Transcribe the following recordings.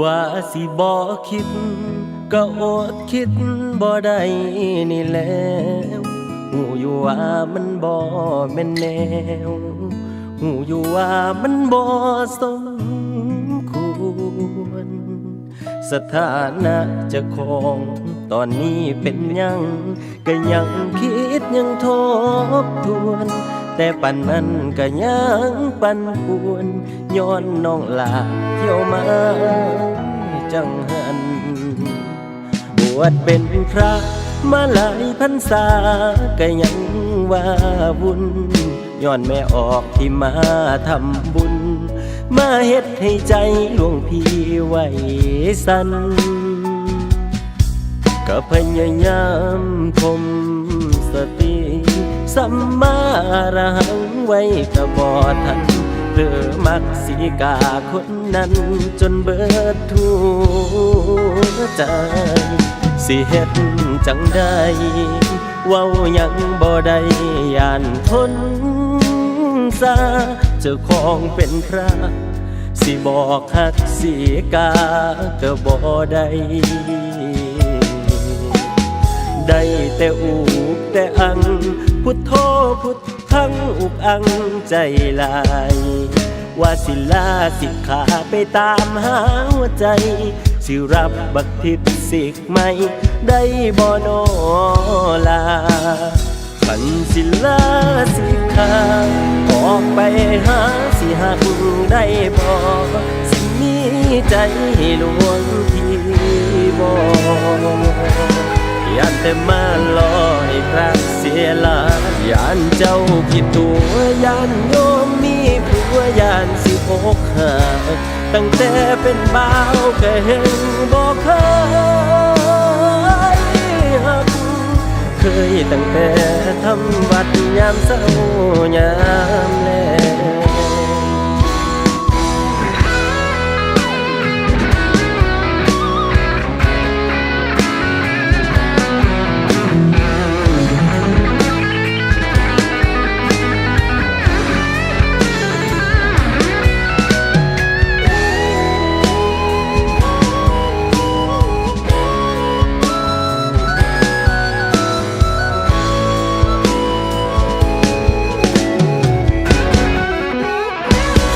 ว่าสิบ่คิด ก็อดคิดบ่ได้นี่แล้วหูอยู่ว่ามันบ่แม่นแนวหูอยู่ว่ามันบ่สมควร สถานะเจะของตอนนี้เป็นยัง ก็ยังคิดยังทบทวน แต่ปันนั้นก็ยังปันปวน ย้อนน้องลาเที่ยวมาจังหัน บวชเป็นพระมาหลายพรรษาก็ยังว่าบุญย้อนแม่ออกที่มาทำบุญ มาเฮ็ดให้ใจหลวงพี่ไว้สันก็พยายามคมสติ สัมมาอรหังไว้กระบอทัน เลือมักสีกาคนนั้น จนเบิดทั่วใจ สิเฮ็ดจังได้เว้ายังบ่ได้ยานทนซาเจ้าของเป็นพระ สิบอกฮักสีกาก็บ่ได้ได้แต่อุกแต่อัง พุทโธพุทธังอุกอังใจลาย ว่าสิลาสิขาไปตามหาหัวใจ สิรับบักทิพสิกไหม ได้บ่โนลาขันสิลาสิขาออกไปหาสิหักได้บ่สิมีใจหลวงที่บ่ยานแต่มาลอยพระเสียลายยานเจ้าผิดตัวยานโยมมี ยานสิอกหาตั้งแต่เป็นบ่าวก็เห็นบอกเคยหักเคยตั้งแต่ทำวัดยามเศร้ายามแล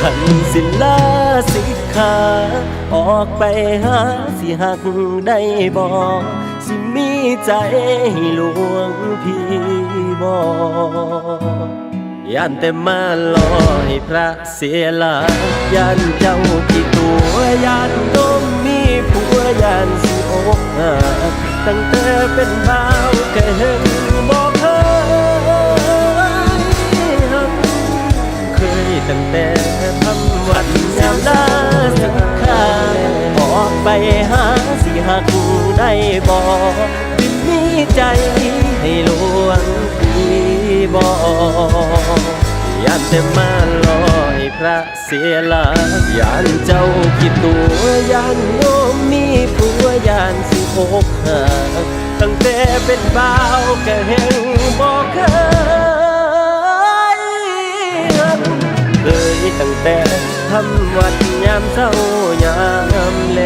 ขันสิลาสิขาออกไปหาสิหักได้บ่สิมีใจหลวงพี่บ่ย่านแต่มาลอยพระเสียลายย่านเจ้ากี่ตัว ย่านโน้มมีผัวย่านสิอกหักตั้งแต่เป็นบ่าวก็เห็นบ่เค ตั้งแต่ทำวัดยามลาสังขารออกไปหาสิหักได้บ่อมีใจให้ลวงพี่บ่ยานแต่มาลอยพระเสียลายานเจ้ากี่ตัวยานโยมมีผัวยานสิอกหักตั้งแต่เป็นบ่าวก็เห็นบ่เคย เคยตั้งแต่ทำวัดยามเศร้ายามแ